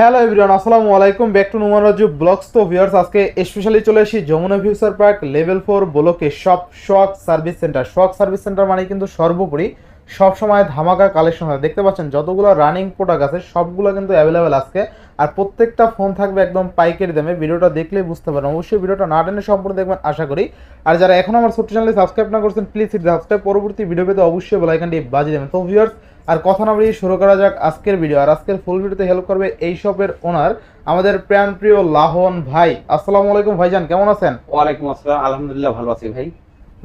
Hello everyone আসসালামু আলাইকুম। Back to Numan Raju vlogs তো ভিউয়ার্স আজকে স্পেশালি চলে এসেছি Jamuna future park level four ব্লকে সব shock service centre shock service centre মানে কিন্তু সর্বোপরি সব সময় ধামাকা কালেকশন হয়। দেখতে পাচ্ছেন, যতগুলো রানিং প্রোডাক্ট আছে, সবগুলো কিন্তু অ্যাভেলেবেল আজকে। আর প্রত্যেকটা ফোন থাকবে একদম পাইকারি দামে। ভিডিওটা দেখলেই বুঝতে পারেন অবশ্যই ভিডিওটা না টেনে সম্পূর্ণ দেখবেন, আশা করি। আর যারা এখন আমার ছোট্ট চ্যানেলে সাবস্ক্রাইব না করছেন প্লিজ সাবস্ক্রাইব পরবর্তী ভিডিও পেতে অবশ্যই বেলাইকানটি বাজিয়ে দেবেন। তো ভিউয়ার্স আর কথা না বাড়িয়ে শুরু করা যাক আজকের ভিডিও আর আজকের ফুল ভিডিওতে হেল্প করবে এই শপের ওনার আমাদের প্রাণ প্রিয় লাহন ভাই। আসসালামু আলাইকুম ভাইজান, কেমন আছেন? ওয়ালাইকুম আসসালাম, আলহামদুলিল্লাহ ভালো আছি ভাই।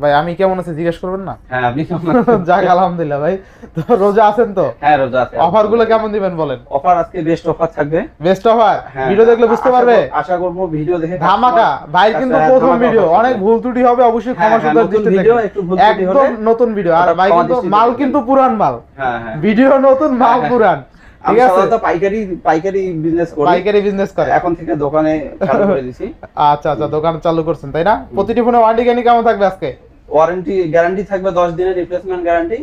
ভাই আমি কেমন আছি জিজ্ঞেস করবেন না? হ্যাঁ আপনি কেমন আছেন? যাক আলহামদুলিল্লাহ ভাই। তো রোজা আছেন তো? হ্যাঁ রোজা আছে অফারগুলো কেমন দিবেন বলেন? অফার আজকে বেস্ট অফার থাকবে। বেস্ট অফার ভিডিও দেখলে বুঝতে পারবে? আশা করব ভিডিও দেখে ধামাকা। ভাই কিন্তু আচ্ছা, প্রথম ভিডিও অনেক ভুল ত্রুটি হবে অবশ্যই হ্যাঁ, ক্ষমা হ্যাঁ, সুন্দর video, দেখবেন। একটু ভুল ত্রুটি একদম নতুন ভিডিও আর ভাই কিন্তু মাল কিন্তু পুরান মাল। হ্যাঁ হ্যাঁ। ভিডিও নতুন মাল পুরান। ঠিক আছে? সাধারণত পাইকারি পাইকারি বিজনেস করি। পাইকারি বিজনেস করে। এখন থেকে দোকানে চালু করে দিছি। আচ্ছা আচ্ছা দোকান চালু করছেন তাই না? প্রতিটি ফোনে ওয়ারেন্টি কেমন থাকবে আজকে? ওয়ারেন্টি গ্যারান্টি থাকবে 10 দিনের রিপ্লেসমেন্ট গ্যারান্টি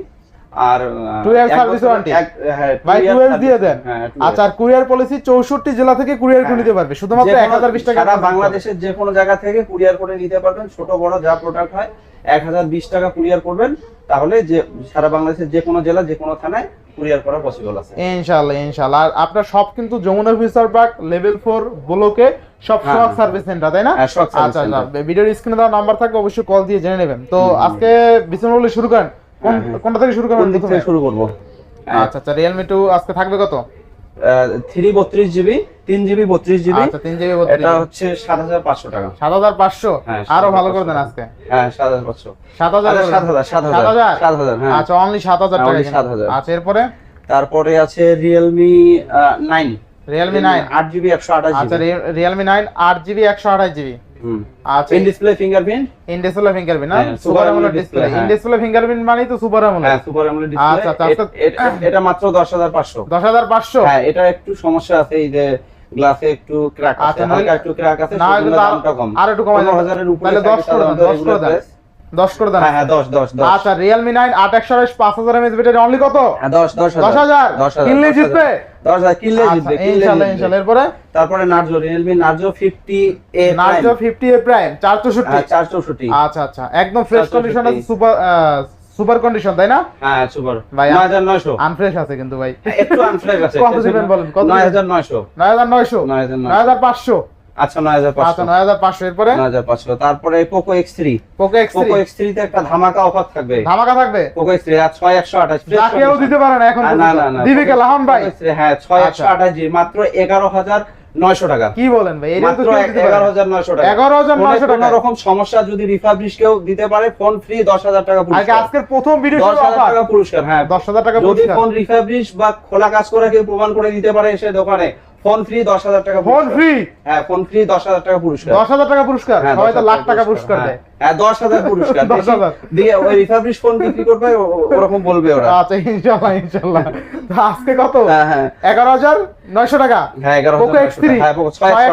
আর ইয়ার সার্ভিস? এক- হ্যাঁ, ভাই year দিয়ে দেন হ্যাঁ, আচ্ছা আর কুরিয়ার পলিসি চৌষট্টি জেলা থেকে কুরিয়ার করে হ্যাঁ। নিতে পারবে শুধুমাত্র যে এক হাজার বিশ টাকা সারা। বাংলাদেশের যে কোনো জায়গা থেকে কুরিয়ার করে নিতে পারবেন ছোট বড় যা প্রোডাক্ট হয় এক হাজার বিশ টাকা কুরিয়ার করবেন তাহলে যে সারা বাংলাদেশের যে কোনো জেলা যে কোনো থানায় কুরিয়ার করা পসিবল আছে। ইনশাআল্লাহ ইনশাআল্লাহ। আর আপনার সব কিন্তু যমুনা ফিউচার পার্ক লেভেল ব্লকে সব শক। সার্ভিস সেন্টার তাই না? হ্যাঁ, আচ্ছা আচ্ছা। ভিডিওর স্ক্রিনে দেওয়া নাম্বার থাকবে অবশ্যই কল দিয়ে জেনে নেবেন। তো। আজকে বিসমিল্লাহ শুরু করেন? হ্যাঁ, হ্যাঁ। কোনটা থেকে শুরু করবেন থেকে শুরু করব? আচ্ছা আচ্ছা রিয়েলমি টু আজকে থাকবে কত? থ্রি বত্রিশ জিবি তিন জিবি বত্রিশ জিবি আচ্ছা তিন জিবি এটা হচ্ছে সাত হাজার পাঁচশো টাকা। সাত হাজার পাঁচশো? হ্যাঁ, আরও ভালো করে দেন আজকে। হ্যাঁ সাত হাজার পাঁচশো। সাত হাজার সাত হাজার, সাত হাজার, সাত হাজার? সাত হাজার, হ্যাঁ। আচ্ছা অনলি সাত হাজার হ্যাঁ, টাকা সাত হাজার। 7,000 আচ্ছা এরপরে? তারপরে আছে রিয়েলমি নাইন রিয়েলমি নাইন আট জিবি একশো আঠাশ আচ্ছা রিয়েলমি নাইন আট জিবি একশো আঠাশ জিবি আচ্ছা in display fingerprint in display fingerprint না? Super AMOLED display in. Display fingerprint মানেই তো সুপার অ্যামোলেড হ্যাঁ সুপার অ্যামোলেড আচ্ছা, আচ্ছা, এটা মাত্র দশ হাজার পাঁচশো। দশ হাজার পাঁচশো? হ্যাঁ এটা একটু সমস্যা আছে এই যে গ্লাসে একটু ক্র্যাক আছে আচ্ছা, হালকা একটু ক্র্যাক আছে না দামটা কম। আর একটু কমাই দেন। 15,000 উপরে তাহলে করে দশ করে price। দশ করে দেন। হ্যাঁ, হ্যাঁ দশ দশ আচ্ছা রিয়েলমি নাইন আট একশো আড়াইশ ব্যাটারি অনলি কত? হ্যাঁ, দশ দশ কিনলে জিতবে? দশ হাজার কিনলে আচ্ছা, জিতবে ইনশাল্লাহ ইনশাল্লাহ এরপরে? তারপরে Narzo Realme Narzo fifty A Narzo prime চার চৌষট্টি। হ্যাঁ, চার আচ্ছা আচ্ছা একদম ফ্রেশ কন্ডিশন আছে সুপার সুপার কন্ডিশন তাই না? হ্যাঁ সুপার ভাই 9900 আনফ্রেশ আছে কিন্তু ভাই। একটু আনফ্রেশ আছে কত দিবেন বলেন কত 9900 9900 9500 আচ্ছা আচ্ছা তারপরে একটা ধামাকা অফার থাকবে। ধামাকা থাকবে? আর যাকেও দিতে এখন না না না দিবে লাহন ভাই। হ্যাঁ আচ্ছা। জি মাত্র টাকা। কি বলেন ভাই? এটা তো টাকা। টাকা। রকম সমস্যা যদি রিফাবলিশ কেউ দিতে পারে ফোন ফ্রি দশ হাজার টাকা আজকে আজকের প্রথম ভিডিও দশ হাজার টাকা পুরস্কার হ্যাঁ। টাকা যদি পুরস্কার। ফোন রিফাবলিশ বা খোলা কাজ করে কেউ প্রমাণ করে দিতে পারে এসে দোকানে ফোন ফ্রি দশ হাজার টাকা ফোন ফ্রি? হ্যাঁ ফোন ফ্রি দশ হাজার টাকা পুরস্কার। দশ হাজার টাকা পুরস্কার? হ্যাঁ, সবাই তো লাখ টাকা পুরস্কার দেয় হ্যাঁ। হ্যাঁ দশ হাজার পুরস্কার। 10,000 বেশি দিয়ে ওই রিফাবলিশ ফোন বিক্রি করবে ওরকম বলবে ওরা। আচ্ছা ইনশাল্লাহ আজকে কত? হ্যাঁ হ্যাঁ। এগারো হাজার নয়শো টাকা? হ্যাঁ পোকো হ্যাঁ পোকো হ্যাঁ,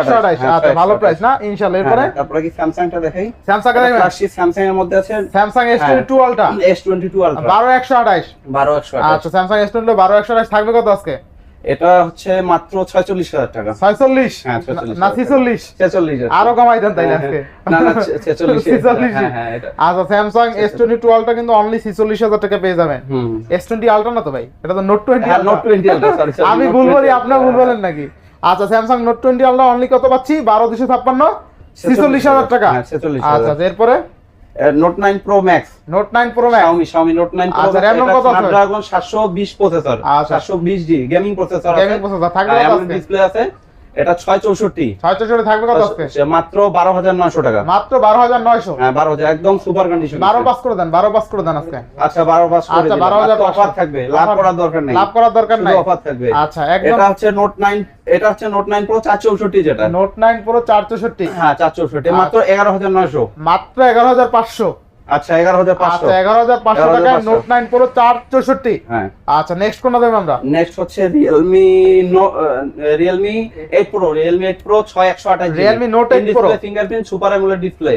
আচ্ছা ভালো প্রাইস না? ইনশাল্লাহ এরপরে? হ্যাঁ, তারপরে কি স্যামসাংটা দেখাই স্যামসাং ফ্ল্যাগশিপ স্যামসাং এর মধ্যে আছে Samsung S twenty two ultra S twenty two ultra বারো একশো আঠাশ। বারো একশো আচ্ছা স্যামসাং এস টোয়েন্টি বারো একশো আঠাশ। থাকবে কত আজকে? এটা হচ্ছে মাত্র ছয়চল্লিশ হাজার টাকা। ছয়চল্লিশ? হ্যাঁ, 46 না ছিচল্লিশ। ছেচল্লিশ আরও কমাই দেন তাইলে আজকে। না না ছেচল্লিশ ছেচল্লিশ। হ্যাঁ হ্যাঁ আচ্ছা Samsung S twenty two ultra কিন্তু অনলি ছিচল্লিশ হাজার টাকা পেয়ে যাবেন। এস টোয়েন্টি আলট্রা না তো ভাই? এটা তো নোট টোয়েন্টি নোট টোয়েন্টি আমি ভুল বলি আপনার ভুল বলেন নাকি? আচ্ছা Samsung note twenty ultra only কত পাচ্ছি? বারো দুশো ছাপ্পান্ন ছিচল্লিশ হাজার টাকা। 46,000 আচ্ছা আচ্ছা, এরপরে? Note nine pro max note nine pro max Xiaomi Xiaomi Note 9 Pro আচ্ছা, RAM কত আছে? Snapdragon 720 প্রসেসর আচ্ছা। 720 G gaming processor gaming processor থাকবে ডিসপ্লে আছে। এটা 664 ছয় চৌষট্টি থাকবে কত আজকে সে মাত্র 12900 টাকা। মাত্র বারো হাজার নয়শো? হ্যাঁ 12000 একদম সুপার কন্ডিশন বারো পাস করে দেন বারো পাস করে দেন আজকে। আচ্ছা 12 পাস আচ্ছা, 12,000 আজকে অফার থাকবে লাভ করার দরকার নেই। লাভ করার দরকার নাই। অফার থাকবে। আচ্ছা একদম এটা হচ্ছে নোট 9 এটা হচ্ছে নোট 9 প্রো 464 যেটা। নোট নাইন প্রো চার চৌষট্টি। হ্যাঁ 464 মাত্র 11900 মাত্র এগারো হাজার পাঁচশো। আচ্ছা 11500 আচ্ছা এগারো হাজার পাঁচশো 11,500 টাকায় নোট নাইন প্রো চার চৌষট্টি। হ্যাঁ। আচ্ছা নেক্সট কোনটা দেবেন আমরা? নেক্সট হচ্ছে Realme Realme eight pro Realme eight pro ছয় একশো আঠাশ Realme Note 8 Pro। Fingerprint super AMOLED display.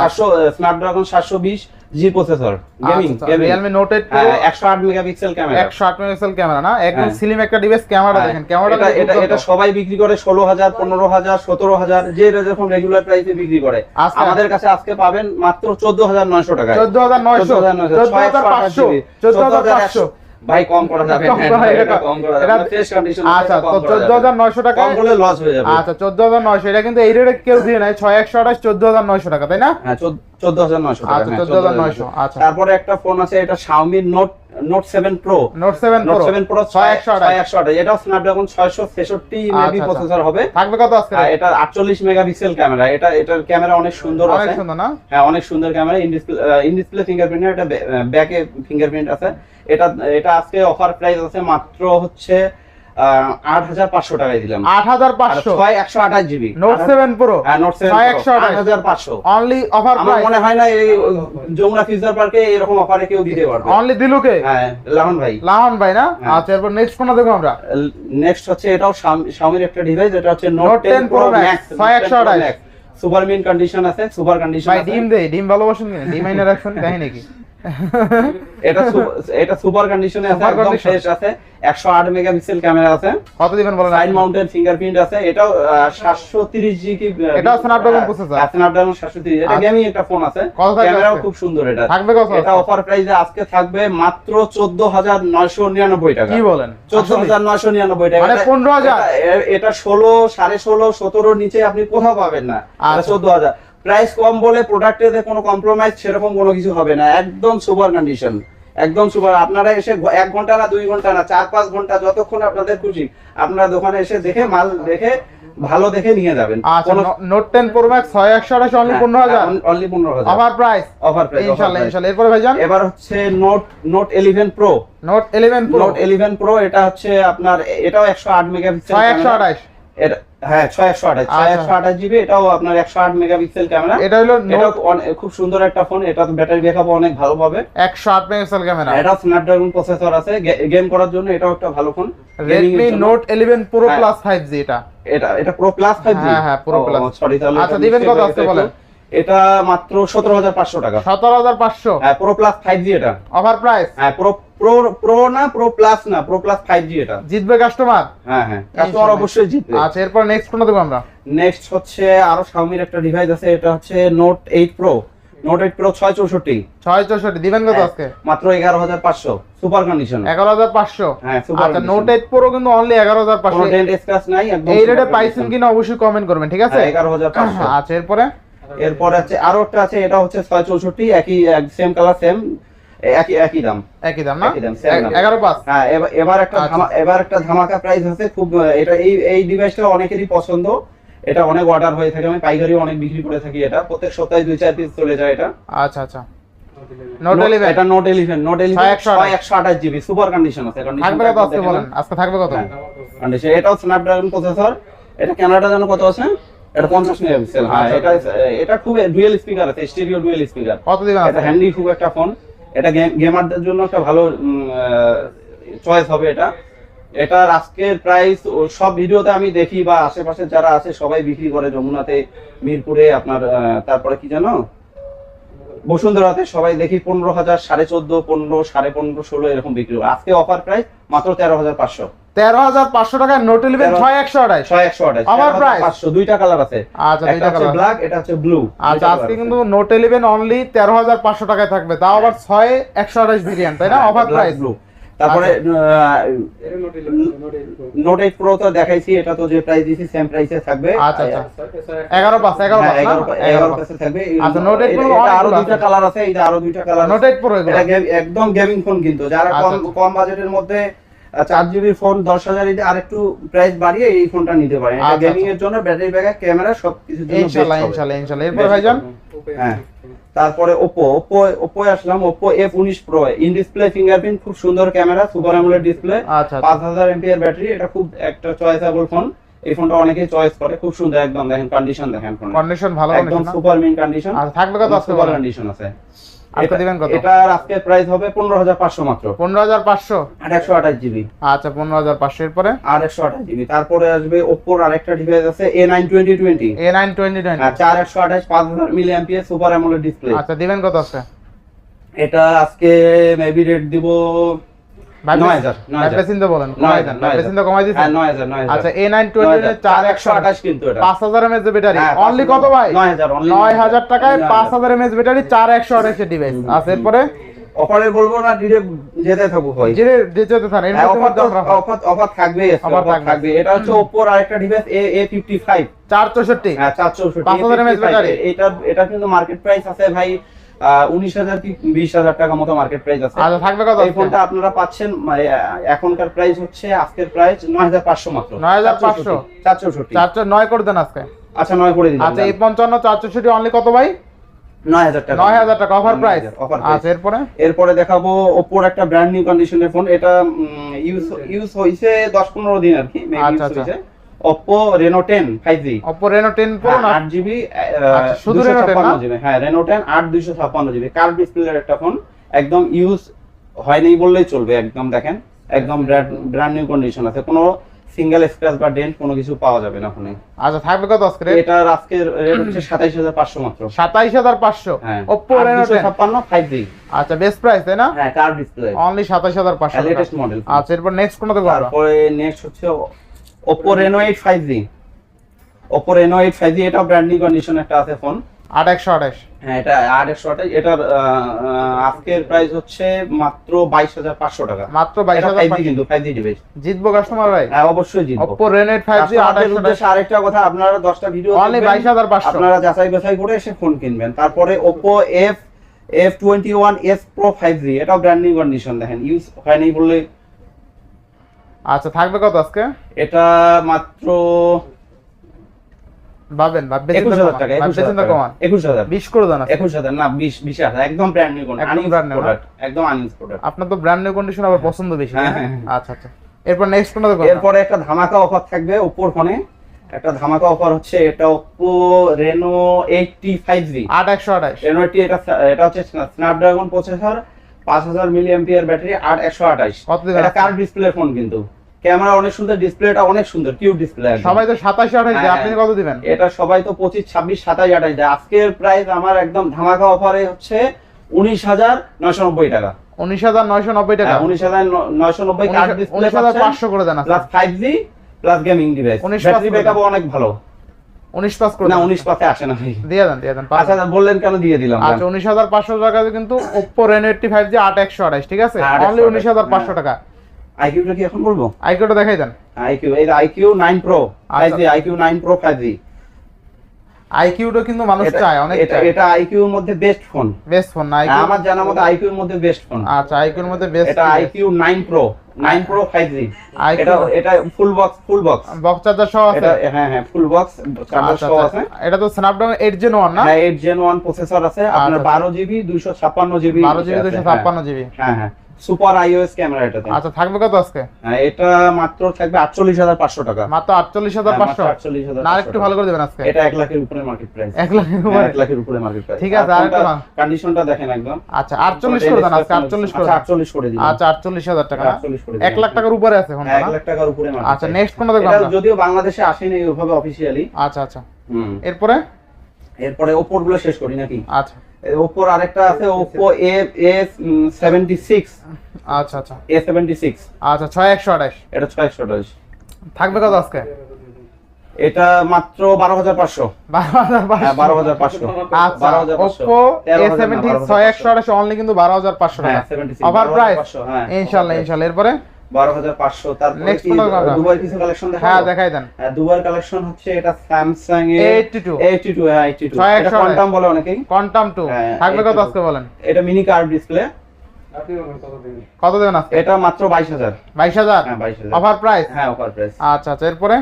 সাতশো স্ন্যাপড্রাগন সাতশো বিশ। G processor gaming Realme Note 8 108 megapixel camera 108 megapixel camera না? একদম হ্যাঁ। স্লিম একটা ডিভাইস ক্যামেরা দেখেন ক্যামেরাটা এটা এটা সবাই বিক্রি করে 16000 15000 17000 যে যেরকম রেগুলার প্রাইসে বিক্রি করে। আমাদের কাছে আজকে পাবেন মাত্র 14900 টাকায়। 14900 14500 14500 ভাই কম করা যাবে। কম হ্যাঁ, করা যাবে। ফ্রেশ কন্ডিশন আচ্ছা তো চোদ্দ হাজার নয়শো টাকা কম করলে লস হয়ে যাবে। আচ্ছা চোদ্দ হাজার নয়শো এটা কিন্তু এই রেটে কেউ দিয়ে নাই ছয় একশো আঠাশ চোদ্দ হাজার নয়শো টাকা তাই না? হ্যাঁ চোদ্দ হাজার নয়শো টাকা আচ্ছা হ্যাঁ, চোদ্দ হাজার নয়শো আচ্ছা। তারপরে একটা ফোন আছে এটা Xiaomi Note Note 7 Pro note seven Note 7 Pro ছয় একশো আঠাশ। 6128 এটাও Snapdragon 666 আচ্ছা, মেবি আচ্ছা। প্রসেসর হবে। থাকবে কত আজকে এটা 48 মেগাপিক্সেল ক্যামেরা এটা এটার ক্যামেরা অনেক সুন্দর অনেক আছে। সুন্দর না? হ্যাঁ অনেক সুন্দর camera in display in display fingerprint এটা ব্যাকে ফিঙ্গারপ্রিন্ট আছে। এটা এটা আজকে অফার প্রাইস আছে মাত্র হচ্ছে আট হাজার পাঁচশো টাকায় দিলাম। আট হাজার পাঁচশো? ছয় একশো আঠাশ জিবি। নোট সেভেন প্রো হ্যাঁ নোট সেভেন একশো আট হাজার পাঁচশো। অনলি অফার আমার মনে হয় না এই যমুনা ফিউচার পার্কে এরকম অফারে কেউ দিতে পারবে। অনলি দিলুকে? হ্যাঁ লাহন ভাই। লাহন ভাই না? হ্যাঁ। আচ্ছা এরপর নেক্সট কোনটা দেখো আমরা। নেক্সট হচ্ছে এটাও শাওমির একটা ডিভাইস এটা হচ্ছে note Note 10 10 pro Pro Max, max 6128 super mint condition আছে সুপার কন্ডিশন ভাই ডিম দে ডিম ভালোবাসেন কিনা? ডিম আইনা রাখছেন কাহিনী কি? এটা এটা সুপার কন্ডিশনে আছে একদম ফ্রেশ আছে 108 মেগাপিক্সেল ক্যামেরা আছে। কত দিবেন বলেন সাইড মাউন্টেড ফিঙ্গারপ্রিন্ট আছে এটাও আহ, 730 জিবি এটাও Snapdragon processor। স্ন্যাপড্রাগন 730 এটা আচ্ছা। গেমিং একটা ফোন আছে। ক্যামেরাও খুব সুন্দর এটা। থাকবে কত? এটা অফার প্রাইসে আজকে থাকবে মাত্র 14999 টাকা। কি বলেন? চোদ্দ হাজার নয়শো নিরানব্বই টাকা। মানে এটা- 15,000? এটা- এ- এটা ষোলো সাড়ে ষোলো সতেরোর নিচে আপনি কোথাও পাবেন না। আচ্ছা। চোদ্দ হাজার। প্রাইস কম বলে প্রোডাক্টে কোনো কম্প্রোমাইজ সেরকম কোনো কিছু হবে না। একদম সুপার কন্ডিশন একদম সুপার আপনারা এসে এক ঘণ্টা না দুই ঘণ্টা না চার পাঁচ ঘণ্টা যতক্ষণ আপনাদের খুশি আপনারা দোকানে এসে দেখে মাল দেখে ভালো দেখে নিয়ে যাবেন। নোট টেন প্রো ম্যাক্স ছয় একশো আঠাশ অনলি হ্যাঁ, পনেরো হাজার? অনলি পনেরো হাজার। অফার প্রাইস অফার প্রাইস ইনশাল্লাহ ইনশাল্লাহ। এরপরে ভাইজান? এবার হচ্ছে note note eleven pro note eleven pro note eleven pro এটা হচ্ছে আপনার এটাও একশো আট মেগাপিক্সেল ছয় একশো আঠাশ এটা হ্যাঁ ছয় একশো আঠাশ ছয় আচ্ছা। একশো আঠাশ জিবি এটাও আপনার একশো আট মেগাপিক্সেল ক্যামেরা। এটা হলো এটাও খুব সুন্দর একটা ফোন এটা ব্যাটারি ব্যাকআপ অনেক ভালো পাবে। একশো আট মেগাপিক্সেল ক্যামেরা। এটা স্ন্যাপড্রাগন প্রসেসর আছে গেম করার জন্য এটাও একটা ভালো phone Redmi note eleven pro. Plus five G এটা। এটা এটা প্রো প্লাস ফাইভ হ্যাঁ, হ্যাঁ। সরি তাহলে আচ্ছা, এটা দিবেন কত বলেন? এটা মাত্র সতেরো হাজার পাঁচশো টাকা। সতেরো হাজার পাঁচশো। হ্যাঁ প্রো প্লাস ফাইভ জি এটা। অফার প্রাইস হ্যাঁ প্রো প্রো প্রো না প্রো প্লাস না প্রো প্লাস ফাইভ এটা। জিতবে কাস্টমার হ্যাঁ হ্যাঁ কাস্টমার অবশ্যই জিতবে। আচ্ছা এরপর নেক্সট কোনটা দেবো আমরা? নেক্সট হচ্ছে আরও একটা ডিভাইস আছে এটা হচ্ছে নোট প্রো নোট প্রো দিবেন কত আজকে? মাত্র সুপার কন্ডিশন হ্যাঁ আচ্ছা নোট প্রো কিন্তু অনলি ডেন্ট স্ক্র্যাচ নাই একদম এই রেটে পাইছেন কিনা অবশ্যই কমেন্ট করবেন ঠিক আছে? পাঁচশো। আচ্ছা এরপরে? এরপর আছে আরও একটা আছে এটা হচ্ছে ছয় চৌষট্টি একই সেম কালার সেম একই একই দাম। একই দাম না। এগারো পাঁচ। হ্যাঁ এবার- একটা আচ্ছা। এবার একটা ধামাকা প্রাইস আছে খুব এটা এই এই ডিভাইসটা অনেকেরই পছন্দ। এটা অনেক অর্ডার হয়ে থাকে আমি পাইকারি অনেক বিক্রি করে থাকি এটা। প্রত্যেক সপ্তাহে দুই চার পিস চলে যায় এটা। আচ্ছা আচ্ছা। নোট ইলেভেন এটা নোট ইলেভেন নোট ইলেভেন ছয় একশো আঠাশ। জিবি সুপার কন্ডিশন আছে থাকবে কত আজকে বলেন। আজকে থাকবে কত? হ্যাঁ, condition। এটাও স্ন্যাপড্রাগন প্রসেসর এটা ক্যামেরাটা জানো কত আছে? এটা পঞ্চাশ মেগাপিক্সেল। হ্যাঁ আচ্ছা। এটা এটা খুব ডুয়েল স্পিকার আছে স্টেরিও ডুয়েল স্পিকার কত দিবেন এটা হ্যান্ডি খুব একটা ফোন এটা গেমারদের জন্য একটা ভালো চয়েস হবে এটা। এটার আজকের প্রাইস সব ভিডিওতে আমি দেখি বা আশেপাশে যারা আছে সবাই বিক্রি করে। যমুনাতে, মিরপুরে, আপনার তারপরে কি জানো? বসুন্ধরাতে সবাই দেখি পনেরো হাজার, সাড়ে চোদ্দ, পনেরো, সাড়ে পনেরো, ষোলো এরকম বিক্রি হয় আজকে অফার প্রাইস মাত্র তেরো হাজার পাঁচশো। তেরো হাজার পাঁচশো টাকায় নোট ইলেভেন তেরো- ছয় একশো আঠাশ। ছয় একশো আঠাশ। আমার price? পাঁচশো দুইটা কালার আছে। আচ্ছা দুইটা কালার ব্ল্যাক এটা হচ্ছে ব্লু আচ্ছা আজকে কিন্তু নোট ইলেভেন অনলি তেরো হাজার পাঁচশো টাকায় থাকবে। তাও আবার ছয় একশো আঠাশ ভেরিয়েন্ট তাই না? হ্যাঁ, অফার প্রাইস ব্লু তারপরে নোট এইট প্রো তো দেখাইছি এটা তো যে প্রাইস সেম প্রাইসে থাকবে। আচ্ছা আচ্ছা। এগারো পাঁচ থাকবে। আচ্ছা, আরও দুইটা কালার আছে এটা আরও দুইটা কালার নোট এইট প্রো এটা একদম গেমিং ফোন কিন্তু। যারা আচ্ছা, কম আচ্ছা। কম বাজেটের মধ্যে চার জিবি ফোন দশ হাজার আর একটু প্রাইস বাড়িয়ে এই ফোনটা নিতে পারেন। এটা আচ্ছা, গেমিং এর জন্য ব্যাটারি ব্যাকআপ ক্যামেরা সব কিছুর জন্য best ইনশাল্লাহ হবে। ইনশাল্লাহ ইনশাল্লাহ। এরপর ভাইজান? হ্যাঁ। তারপরে Oppo Oppo Oppo Aslam Oppo F উনিশ প্রো ইন ডিসপ্লে ফিঙ্গারপ্রিন্ট খুব সুন্দর ক্যামেরা সুপার অ্যামোলেড ডিসপ্লে আচ্ছা আচ্ছা। পাঁচ হাজার এমপিআর ব্যাটারি এটা খুব একটা চয়েসেবল ফোন এই ফোনটা অনেকেই চয়েস করে খুব সুন্দর একদম দেখেন কন্ডিশন দেখেন ফোন কন্ডিশন ভালো একদম সুপার মিন কন্ডিশন আর থাকবে কত সুপার কন্ডিশন আছে। আজকে দিবেন কত? এটার আজকে প্রাইস হবে পনেরো হাজার পাঁচশো মাত্র। পনেরো হাজার পাঁচশো? আর একশো আঠাশ জিবি আচ্ছা পনেরো হাজার পাঁচশো এরপরে? আর একশো আঠাশ জিবি তারপরে আসবে ওপ্পোর আরেকটা ডিভাইস আছে A nine twenty twenty A nine twenty twenty চার একশো আঠাশ পাঁচ হাজার milli amps super AMOLED display আচ্ছা দিবেন কত আছে এটা আজকে মেবি রেট দিব ডিভাইস আচ্ছা এরপরে? অফারে বলব না ডিরে যেতে থাকব ভাই। যেতে থান এর হ্যাঁ, মধ্যে অফার অফার অফার থাকবে। অফার এটা হচ্ছে ওপ্পোর আরেকটা ডিভাইস এ এ ফিফটি ফাইভ চার চৌষট্টি। হ্যাঁ চার চৌষট্টি 5000 mAh ব্যাটারি। এটা এটা কিন্তু মার্কেট প্রাইস আছে ভাই উনিশ হাজার কি বিশ হাজার টাকা মতো মার্কেট প্রাইস আছে। আচ্ছা থাকবে কত এই ফোনটা আপনারা পাচ্ছেন মানে, এখনকার প্রাইস হচ্ছে আজকের প্রাইস নয় হাজার পাঁচশো মাত্র। 9,500 চার চৌষট্টি। চার চৌ- নয় করে দেন আজকে। আচ্ছা নয় করে দিলাম আচ্ছা এই পঞ্চান্ন চার চৌষট্টি অনলি কত ভাই? নয় হাজার টাকা। নয় হাজার টাকা অফার প্রাইস অফার এরপরে? এরপরে দেখাবো ওপ্পোর একটা ব্র্যান্ড নিউ কন্ডিশনের ফোন এটা ইউজ ইউজ হয়েছে দশ পনেরো দিন আর কি আচ্ছা, Oppo Reno ten five G Oppo Reno ten pro না? আট জিবি আচ্ছা, শুধু Reno 10 না? হ্যাঁ রেনো টেন আট দুইশো ছাপ্পান্ন জিবি কার ডিসপ্লের একটা ফোন একদম ইউজ হয়নি বললেই চলবে একদম দেখেন। একদম ব্র্যান্ড নিউ কন্ডিশন আছে। কোনো সিঙ্গেল স্ক্র্যাচ বা ডেন্ট কোনো কিছু পাওয়া যাবে না ফোনে আচ্ছা থাকবে কত আজকে রেট এটার আজকের রেট হচ্ছে সাতাইশ হাজার পাঁচশো মাত্র। সাতাইশ হাজার পাঁচশো? হ্যাঁ। ওপো রেনো টেন ছাপ্পান্ন ফাইভ জি আচ্ছা বেস্ট প্রাইস তাই না? হ্যাঁ কার ডিসপ্লে অনলি সাতাইশ হাজার পাঁচশো লেটেস্ট মডেল আচ্ছা এরপর নেক্সট কোনটা দেখব তারপরে নেক্সট হচ্ছে Oppo Reno 8 5G Oppo Reno 8 5G এটা ব্র্যান্ড নিউ কন্ডিশন একটা আছে ফোন আট একশো আঠাশ। হ্যাঁ এটা আর একশো আঠাশ। এটার আহ, আহ, আজকের প্রাইস হচ্ছে মাত্র বাইশ হাজার পাঁচশো টাকা। মাত্র বাইশ হাজার ফাইভ জি কিন্তু ফাইভ জি ডিভাইস জিতবো কাস্টমার ভাই। হ্যাঁ অবশ্যই জিতবো। জি আট কাস্টমারদের একশো উদ্দেশ্যে আরেকটা কথা আপনারা দশটা ভিডিও অনলি বাইশ হাজার পাঁচশো। আপনারা যাচাই বাছাই করে এসে ফোন কিনবেন। তারপরে Oppo F F twenty one S pro five G এটাও ব্র্যান্ড নিউ কন্ডিশন দেখেন। ইউজ হয়নি বললে আচ্ছা থাকবে কত আজকে? এটা মাত্র ভাবেন ভাববে একুশ হাজার টাকা একুশ হাজার টাকা। কমান। একুশ হাজার। বিশ করে দেন। একুশ হাজার না বিশ বিশ হাজার একদম ব্র্যান্ড নিউ একদম brand new, না? প্রোডাক্ট একদম আনইউজ প্রোডাক্ট আপনার তো ব্র্যান্ড নিউ কন্ডিশন আবার পছন্দ বেশি হ্যাঁ, হ্যাঁ, হ্যাঁ। আচ্ছা আচ্ছা। এরপর নেক্সট কোনটা দেখব এরপরে একটা ধামাকা অফার থাকবে ওপোর ফোনে। একটা ধামাকা অফার হচ্ছে এটা Oppo Reno eighty five G আট একশো আঠাশ। রেনো এইটটি এটা এটা হচ্ছে স্ন্যাপড্রাগন প্রসেসর পাঁচ হাজার মিলি এমপিয়ার ব্যাটারি আর একশো আঠাশ। এটা কার ডিসপ্লে ফোন কিন্তু। ক্যামেরা অনেক সুন্দর ডিসপ্লেটা অনেক সুন্দর কিউট ডিসপ্লে সবাই তো সাতাশ আঠাশ দেয় হ্যাঁ, আপনি। কত দিবেন? এটা সবাই তো পঁচিশ ছাব্বিশ সাতাশ আঠাশ দেয়। আজকের প্রাইস আমার একদম ধামাকা অফারে হচ্ছে উনিশ হাজার নয়শো নব্বই টাকা। উনিশ হাজার নয়শো নব্বই টাকা? হ্যাঁ, উনিশ হাজার নয়শো নব্বই ডিসপ্লে উনিশ হাজার পাঁচশো করে দেন। Plus five G plus gaming device 19 battery backup অনেক ভালো। 19 পাস করে না 19 পাসে আসে না ভাই। আইকিউ এই আইকিউ 9 Pro আইকিউ 9 কিন্তু মানুষ চায় অনেক এটা এটা মধ্যে বেস্ট ফোন বেস্ট ফোন না আমার জানার মতে আইকিউ এর মধ্যে বেস্ট ফোন আচ্ছা আইকিউ এর মধ্যে best IQ 9 Pro 9 Pro 5G এটা এটা full box full box box charger সহ আছে? হ্যাঁ হ্যাঁ ফুল বক্স চার্জার সহ আছে। এটা হ্যাঁ, হ্যাঁ, আচ্ছা, আচ্ছা। তো স্ন্যাপড্রাগন 8 Gen 1 না? হ্যাঁ 8 Gen 1 প্রসেসর আছে। আপনার 12 GB 256 GB 12 GB 256 GB হ্যাঁ হ্যাঁ। সুপার আইওএস ক্যামেরা এটাতে আচ্ছা থাকবে কত আজকে? হ্যাঁ, এটা মাত্র থাকবে আটচল্লিশ হাজার পাঁচশো টাকা। মাত্র আটচল্লিশ হাজার হ্যাঁ, পাঁচশো? মাত্র 48,500 না একটু ভালো করে দেবেন আজকে। এটা এক লাখের উপরে মার্কেট প্রাইস এক লাখের উপরে? এক লাখের উপরে মার্কেট প্রাইস ঠিক আছে, আর একটু কন্ডিশনটা দেখেন একদম। আচ্ছা আটচল্লিশ করে দেন আজকে আটচল্লিশ করে আচ্ছা, 48 করে দিন আচ্ছা আটচল্লিশ হাজার টাকা 48 করে এক লাখ টাকার উপরে আছে এখন এক লাখ টাকার উপরে market আচ্ছা নেক্সট কোনটা দেখব এটা আমরা? যদিও বাংলাদেশে আসেনি ওইভাবে অফিসিয়ালি আচ্ছা আচ্ছা। হুম। এরপরে? এরপরে ওপোরগুলো শেষ করি নাকি? আচ্ছা। ওপোর আরেকটা আছে Oppo A A seventy six আচ্ছা আচ্ছা। এ সেভেন্টি সিক্স আচ্ছা ছয় একশো আঠাশ। এটা ছয়শো আঠাশ। থাকবে কত আজকে? এটা মাত্র বারো হাজার পাঁচশো। বারো হাজার হ্যাঁ পাঁচশো। আচ্ছা হাজার পাঁচশো। ওপো এ সেভেন্টি ছয় একশো আঠাশ অনলি কিন্তু বারো হাজার পাঁচশো টাকা। হ্যাঁ, 76, অফার প্রাইস 12,500, হ্যাঁ, ইনশাল্লাহ ইনশাল্লাহ। এরপরে? বারো হাজার পাঁচশো। তারপরে? দুবার কিছু কালেকশন হ্যাঁ দেখাই দেন। হ্যাঁ দুবার কালেকশন হচ্ছে এটা স্যামসাং এর 82 এইটি টু হ্যাঁ এইটি টু কোয়ান্টাম বলে অনেকেই। কোয়ান্টাম টু হ্যাঁ, থাকবে কত আজকে বলেন? এটা মিনি কার্ভ ডিসপ্লে কত দেবেন আজকে? এটা মাত্র বাইশ হাজার। বাইশ হাজার? হ্যাঁ বাইশ হাজার। অফার প্রাইস হ্যাঁ অফার প্রাইস আচ্ছা আচ্ছা এরপরে?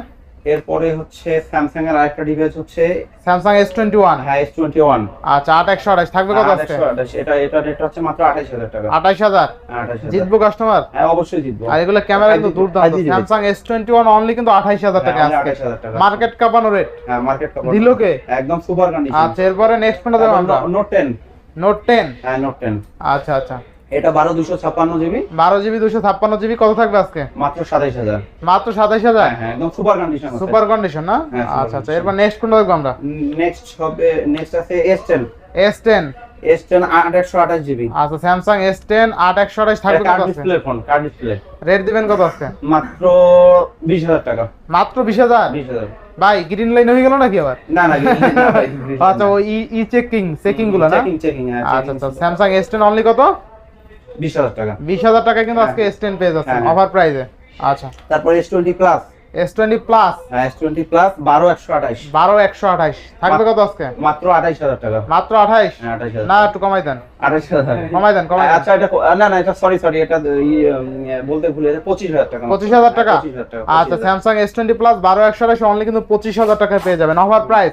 এরপরে হচ্ছে স্যামসাং এর আরেকটা ডিভাইস হচ্ছে স্যামসাং এস টোয়েন্টি ওয়ান হ্যাঁ এস টোয়েন্টি ওয়ান আচ্ছা আট একশো আঠাশ। থাকবে কত আজকে? এটা এটা রেট হচ্ছে মাত্র আঠাশ হাজার টাকা। আঠাইশ হাজার? আঠাশ হাজার। জিতবো কাস্টমার হ্যাঁ অবশ্যই জিতবো। আর এগুলো ক্যামেরা কিন্তু দুর্দান্ত। Samsung S twenty one only কিন্তু আঠাইশ হাজার টাকা হ্যাঁ, আজকে। 28,000 টাকা। মার্কেট কাপানো রেট হ্যাঁ মার্কেট দিল কে? একদম সুপার কন্ডিশন আচ্ছা এরপরে নেক্সট কোনটা দেবো আমরা। নোট টেন নোট টেন হ্যাঁ নোট টেন আচ্ছা আচ্ছা। এটা বারো দুশো ছাপ্পান্ন জিবি। বারো জিবি দুশো ছাপ্পান্ন জিবি কত থাকবে আজকে? মাত্র সাতাইশ হাজার। মাত্র সাতাইশ হাজার? একদম সুপার কন্ডিশন সুপার কন্ডিশন না? আচ্ছা আচ্ছা এরপর নেক্সট কোনটা দেখব আমরা? নেক্সট হবে নেক্সট আছে S ten S ten S ten আট একশো আঠাশ জিবি। আচ্ছা স্যামসাং এস টেন আট একশো আঠাশ থাকবে card display phone card display rate দিবেন কত আজকে? মাত্র বিশ হাজার টাকা। মাত্র বিশ হাজার? বিশ হাজার। ভাই গ্রিন লাইন হয়ে গেল নাকি আবার? না না আচ্ছা ই ই চেকিং চেকিংগুলো না? চেকিং চেকিং হ্যাঁ আচ্ছা আচ্ছা স্যামসাং এস টেন অনলি কত? বিশ হাজার টাকা। বিশ হাজার টাকা কিন্তু আজকে এস টেন হ্যাঁ, হ্যাঁ। অফার প্রাইসে আচ্ছা। তারপর S twenty plus S twenty plus হ্যাঁ এস টোয়েন্টি প্লাস বারো একশো আঠাশ বারো একশো আঠাশ থাকবে কত আজকে? মাত্র আঠাইশ হাজার টাকা। মাত্র আঠাইশ? হ্যাঁ আঠাইশ না একটু কমাই দেন। আঠাইশ হাজার কমাই দেন কমাই আচ্ছা এটা না না এটা সরি সরি এটা ই, উম, বলতে ভুলে পঁচিশ হাজার টাকা পঁচিশ হাজার টাকা? পঁচিশ হাজার টাকা আচ্ছা স্যামসাং এস টোয়েন্টি প্লাস বারো একশো আঠাশ অনলি কিন্তু পঁচিশ হাজার টাকায় পেয়ে যাবেন। অফার প্রাইস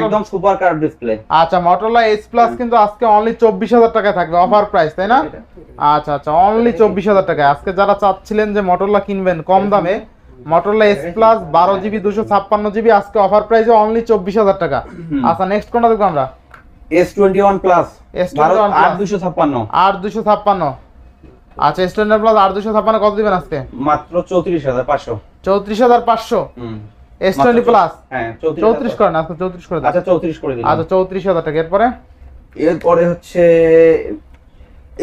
একদম সুপার কার ডিসপ্লে আচ্ছা মটোরোলা এস প্লাস কিন্তু আজকে অনলি চব্বিশ হাজার টাকায় থাকবে অফার প্রাইস তাই না? আচ্ছা আচ্ছা অনলি চব্বিশ হাজার টাকায়। আজকে যারা চাচ্ছিলেন যে মটোরোলা কিনবেন কম দামে মটোরোলা এস প্লাস বারো জিবি দুশো ছাপ্পান্ন জিবি আজকে অফার প্রাইসে অনলি চব্বিশ হাজার টাকা। আচ্ছা নেক্সট কোনটা দেখব আমরা? S twenty one plus S21 আট দুশো ছাপ্পান্ন। আট দুশো ছাপ্পান্ন। আচ্ছা স্ট্যান্ডার্ড প্লাস আট দুশো ছাপ্পান্ন কত দিবেন আজকে? মাত্র চৌত্রিশ হাজার পাঁচশো। চৌত্রিশ হাজার পাঁচশো। হুম। এস টোয়েন্টি মাত্র প্লাস হ্যাঁ চৌত্রিশ চৌত্রিশ করেন আজকে চৌত্রিশ করে দেন আচ্ছা চৌত্রিশ করে দিলাম। আচ্ছা চৌত্রিশ হাজার টাকা। এরপরে? এরপরে হচ্ছে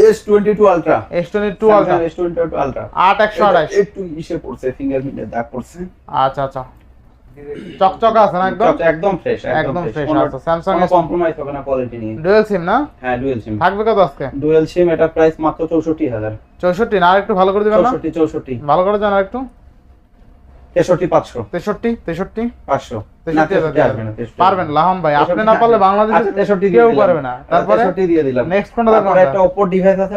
S twenty two ultra S twenty two ultra S twenty two ultra আট একশো আঠাশ একটু ইসে পড়ছে ফিঙ্গারপ্রিন্টের দাগ পড়ছে। আচ্ছা আচ্ছা। চকচকা আছে না একদম? একদম ফ্রেশ একদম আচ্ছা, Samsung কোনো S- কম্প্রোমাইজ হবে না কোয়ালিটি নিয়ে। ডুয়েল সিম না? হ্যাঁ ডুয়েল সিম থাকবে কত আজকে? ডুয়েল সিম এটা প্রাইস মাত্র চৌষট্টি হাজার। চৌষট্টি না আর একটু ভালো করে দিবেন না? চৌষট্টি চৌষট্টি। ভালো করে জান আর একটু তেষট্টি পাঁচশো। তেষট্টি তেষট্টি? পাঁচশো। পারবেন লাহাম ভাই। আপনি না পারলে। বাংলাদেশে তেষট্টি কেউ পারবে না। তারপরে দিয়ে দিলাম। নেক্সট কোনটা একটা ডিভাইস আছে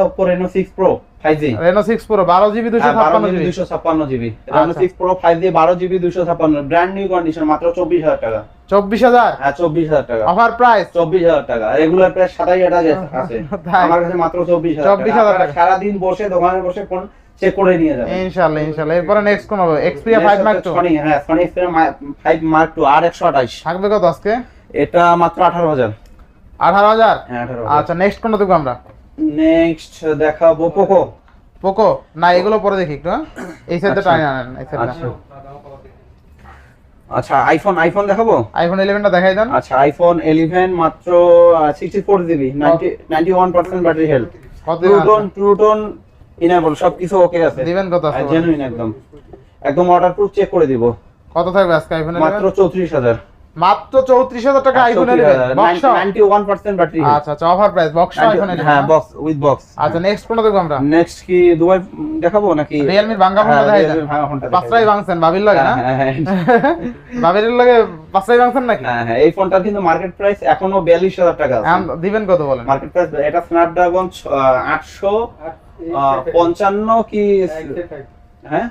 ব্র্যান্ড নিউ কন্ডিশন মাত্র চব্বিশ হাজার টাকা। চব্বিশ হাজার? হ্যাঁ চব্বিশ হাজার টাকা। অফার প্রাইস চব্বিশ হাজার টাকা। রেগুলার প্রাইস সাতাশ হাজার আছে। আমার কাছে মাত্র 24,000 টাকা। বসে দোকানে বসে ফোন চেক করে নিয়ে যাবেন ইনশাআল্লাহ ইনশাআল্লাহ। এরপরে নেক্সট কোন হবে? Xperia five mark two Sony হ্যাঁ সনি ফাইভ মার্ক টু আর একশো আঠাশ। থাকবে কত আজকে? এটা মাত্র আঠারো হাজার। আঠারো হাজার? হ্যাঁ আঠারো আচ্ছা নেক্সট কোনটা দেখব আমরা? নেক্সট দেখাবো পোকো পোকো না এগুলো পরে দেখি একটু হ্যাঁ? এই সাইডটা আচ্ছা। টাইনে আনেন এই সাইডটা আচ্ছা। আচ্ছা আইফোন আইফোন দেখাবো? আইফোন ইলেভেনটা দেখাই দেন। আচ্ছা আইফোন ইলেভেন মাত্র sixty four GB ninety one percent battery health কত true tone true tone enable সবকিছু ওকে আছে। দিবেন কত বলেন? জেনুইন একদম। একদম ওয়াটার প্রুফ চেক করে দিব। কত থাকবে আজকে আইফোন মাত্র চৌত্রিশ হাজার। মাত্র চৌত্রিশ হাজার টাকা আইফোন ওয়ান পার্সেন্ট ব্যাটারি আচ্ছা আচ্ছা অফার প্রাইস বক্স আইফোন হ্যাঁ বক্স উইথ বক্স আচ্ছা নেক্সট কোনটা দেখব আমরা? নেক্সট কি দুবাই দেখাবো নাকি? রিয়েলমি ভাঙ্গা ফোনটা হ্যাঁ, দেখাই দেন। ভাঙা পাঁচটাই। ভাঙছেন ভাবির লাগে না? ভাবির লাগে পাঁচটাই ভাঙছেন নাকি? হ্যাঁ, হ্যাঁ, এই ফোনটার কিন্তু মার্কেট প্রাইস এখনও বিয়াল্লিশ হাজার টাকা আছে। দিবেন কত বলেন? মার্কেট প্রাইস এটা স্ন্যাপড্রাগন আটশো পঞ্চান্ন কি হ্যাঁ